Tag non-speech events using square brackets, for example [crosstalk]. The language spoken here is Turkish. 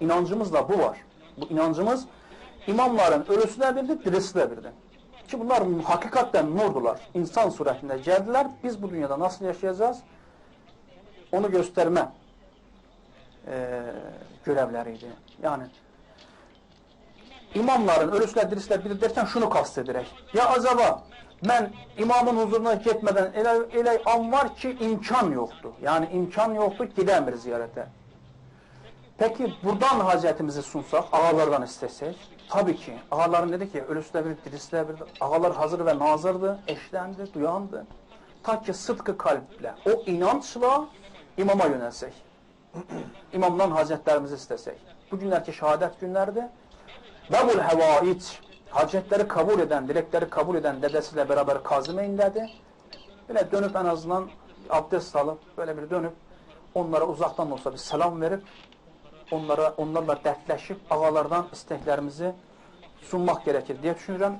inancımızda bu var. Bu inancımız imamların ölüsü də birdir, dirisi. Ki bunlar hakikaten nurdular. İnsan suretinde geldiler. Biz bu dünyada nasıl yaşayacağız? Onu gösterme e, görevleriydi. Yani imamların ölüsülər, dirislər bilir derken şunu kast ederek. Ya acaba ben imamın huzuruna gitmeden elə, elə an var ki imkan yoktu. Yani imkan yoktu gidemir ziyarete. Peki buradan hacetimizi sunsak, ağalardan istesek, tabii ki ağaların dedi ki ölüsülə bir, dirislə bir, ağalar hazır ve nazırdı, eşlendi, duyandı. Ta ki sıdkı kalple, o inançla imama yönelsek. [clears throat] imamdan hacetlerimizi istesek. Bu günlerki şehadet günlerdi. Babul hevaic, hacetleri kabul eden, dilekleri kabul eden dedesiyle beraber Kazım indədi. Böyle dönüp en azından abdest alıp, böyle bir dönüp onlara uzaktan olsa bir selam verip onlara, onlarla dərdləşib ağalardan istəklərimizi sunmaq gərəkir deyə düşünürəm.